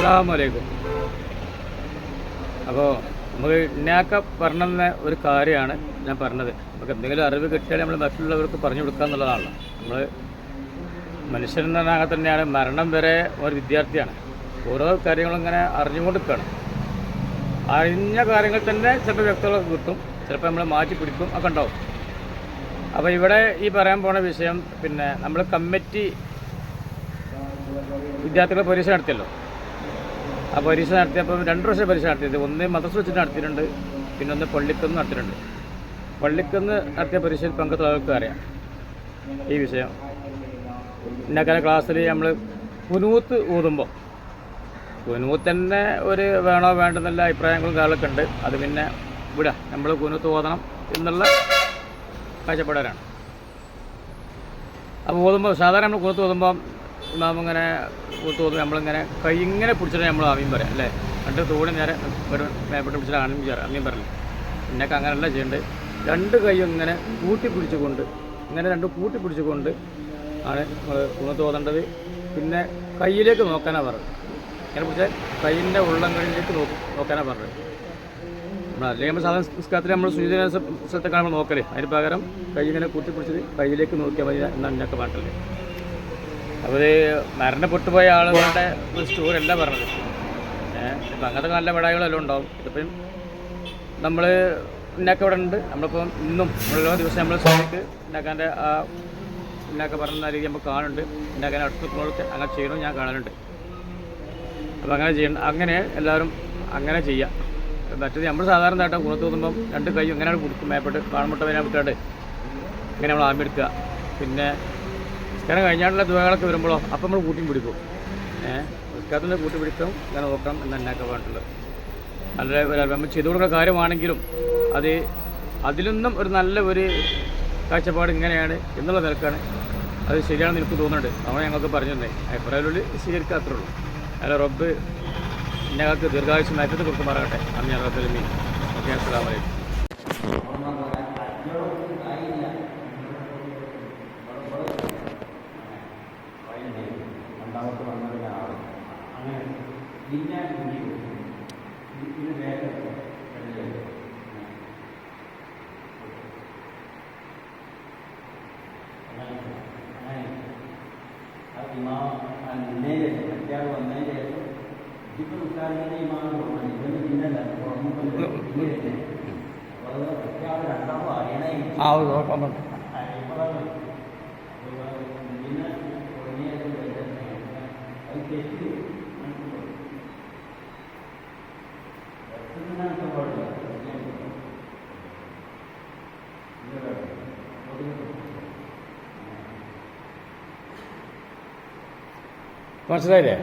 അസ്സാമലൈക്കും അപ്പോൾ നമുക്ക് ഇന്നയാക്ക പറഞ്ഞെന്ന ഒരു കാര്യമാണ് ഞാൻ പറഞ്ഞത്. നമുക്ക് എന്തെങ്കിലും അറിവ് കിട്ടിയാൽ നമ്മൾ മറ്റുള്ളവർക്ക് പറഞ്ഞു കൊടുക്കുക എന്നുള്ളതാണല്ലോ. നമ്മൾ മനുഷ്യൻ എന്ന് പറഞ്ഞാൽ തന്നെയാണ്. മരണം വരെ ഒരു വിദ്യാർത്ഥിയാണ്. ഓരോ കാര്യങ്ങളും ഇങ്ങനെ അറിഞ്ഞുകൊണ്ടിരിക്കുകയാണ്. അറിഞ്ഞ കാര്യങ്ങൾ തന്നെ ചിലപ്പോൾ വ്യക്തികളൊക്കെ കിട്ടും. ചിലപ്പോൾ നമ്മൾ മാറ്റി പിടിക്കും. ഒക്കെ ഉണ്ടാവും. അപ്പോൾ ഇവിടെ ഈ പറയാൻ പോണ വിഷയം പിന്നെ നമ്മൾ കമ്മിറ്റി വിദ്യാർത്ഥികളെ പരീക്ഷ നടത്തിയല്ലോ. ആ പരീക്ഷ നടത്തിയപ്പോൾ രണ്ട് വർഷം പരീക്ഷ നടത്തിയത്. ഒന്ന് മദ്രസ് വെച്ചിട്ട് നടത്തിയിട്ടുണ്ട്. പിന്നെ ഒന്ന് പള്ളിക്കുന്ന് നടത്തിയിട്ടുണ്ട്. പള്ളിക്കുന്ന് നടത്തിയ പരീക്ഷയിൽ പങ്കെടുത്തവർക്ക് അറിയാം. ഈ വിഷയം. ഇന്നക്കാല ക്ലാസ്സിൽ നമ്മൾ കുനൂത്ത് ഊതുമ്പോൾ. കുനൂത്ത് തന്നെ ഒരു വേണോ വേണ്ടെന്നുള്ള അഭിപ്രായങ്ങളും കാര്യങ്ങളൊക്കെ ഉണ്ട്. അത് പിന്നെ വിടാം. നമ്മൾ കുനൂത്ത് ഓതണം എന്നുള്ള കാഴ്ചപ്പാടരാണ് അപ്പോൾ ഓതുമ്പോൾ സാധാരണ നമ്മൾ കുനൂത്ത് ഓതുമ്പോൾ ഇമാം ഇങ്ങനെ ഓതുമ്പോൾ നമ്മളിങ്ങനെ കൈ ഇങ്ങനെ പിടിച്ചിട്ട് നമ്മൾ ആമീൻ പറയാം അല്ലേ? രണ്ട് തോണി നേരെ ഒരു മേപ്പെട്ട് പിടിച്ചിട്ട് ആമീൻ പറയാം ആമീൻ പറഞ്ഞു. എന്നൊക്കെ അങ്ങനെയല്ല ചെയ്യേണ്ടത് രണ്ട് കൈയും ഇങ്ങനെ കൂട്ടി പിടിച്ചുകൊണ്ട് ഇങ്ങനെ രണ്ട് കൂട്ടി പിടിച്ചുകൊണ്ട് ആണ് നമ്മൾ തൂണ് തോന്നേണ്ടത് പിന്നെ കയ്യിലേക്ക് നോക്കാനാണ് പറഞ്ഞത്. ഇങ്ങനെ പിടിച്ചാൽ കയ്യിന്റെ ഉള്ളങ്ങളിലേക്ക് നോക്കി നോക്കാനാണ് പറഞ്ഞത്. നമ്മൾ അല്ലെങ്കിൽ നമ്മൾ സാധാരണ പുസ്തകത്തിൽ നമ്മൾ സൂചന സ്ഥലത്തൊക്കെ നമ്മൾ നോക്കൽ. അതിന് പകരം കൈ ഇങ്ങനെ കൂട്ടി പിടിച്ചത് കയ്യിലേക്ക് നോക്കിയാൽ മതി എന്നാണ് എന്നൊക്കെ പറഞ്ഞിട്ടുള്ളത്. അപ്പോൾ മരണപ്പെട്ടു പോയ ആളുകളുടെ ഒരു എല്ലാം പറഞ്ഞത്. ഏഹ് ഇപ്പം അങ്ങനത്തെ നല്ല വിടായികളെല്ലാം ഉണ്ടാവും. ഇതിപ്പം നമ്മൾ ഇന്നൊക്കെ ഇവിടെ ഉണ്ട്. നമ്മളിപ്പം ഇന്നും ഓരോ ദിവസം നമ്മൾ സമയത്ത് ഇന്നാക്കാന്റെ ആ ഇന്നൊക്കെ പറഞ്ഞ രീതി നമ്മൾ കാണുന്നുണ്ട്. ഇന്നക്കാൻ അടുത്തുള്ളവർക്ക് അങ്ങനെ ചെയ്യണം ഞാൻ കാണാനുണ്ട് അപ്പോൾ അങ്ങനെ ചെയ്യണം. അങ്ങനെ എല്ലാവരും അങ്ങനെ ചെയ്യാം. മറ്റത് നമ്മൾ സാധാരണ ആയിട്ട് കുളത്ത് തോന്നുമ്പം രണ്ട് കൈ ഇങ്ങനെയാണ് കൊടുക്കും. മേപ്പെട്ട് കാണുമുട്ട വരാൻ വിട്ടാണ്ട് ഇങ്ങനെ നമ്മൾ ആമ്പിയെടുക്കുക പിന്നെ നിസ്കാരം കഴിഞ്ഞാട്ടുള്ള ദുഃഖങ്ങളൊക്കെ വരുമ്പോഴോ അപ്പം നമ്മൾ കൂട്ടി പിടിക്കും. ഏഹ് കൂട്ടി പിടിക്കും ഞാൻ നോക്കണം എന്ന് തന്നെയൊക്കെ പറഞ്ഞിട്ടുള്ളത് നല്ല നമ്മൾ ചെയ്തു കൊടുക്കുന്ന കാര്യമാണെങ്കിലും അത് അതിലൊന്നും ഒരു നല്ല ഒരു കാഴ്ചപ്പാട് ഇങ്ങനെയാണ് എന്നുള്ള നിലക്കാണ് അത് ശരിയാണെന്ന് എനിക്ക് തോന്നുന്നുണ്ട്. നമ്മൾ ഞങ്ങൾക്ക് പറഞ്ഞു തന്നെ അഭിപ്രായത്തിൽ സ്വീകരിക്കുക അത്രേ ഉള്ളൂ അല്ല റബ്ബ് ഞങ്ങൾക്ക് ദീർഘായുസ് മാറ്റത്തിൽ കൊടുക്കുമാറാകട്ടെ അന്ന് ഞാൻ റബ്ബ് ഓക്കെ അസ്സാം വലൈക്കും દાવતો અમારે આવે અને બીજા ગુણીઓ બીજીને બે કરતો એટલે ઇમામ અને અત્યારે અન્યાય રહેતો જે પણ ઉતારીને ઇમામ રોકવાની જેને બિના લાગતો અમુક બરાબર અત્યારે રાખતા હોય એના આવું നോക്കാം മനസ്സിലായില്ലേ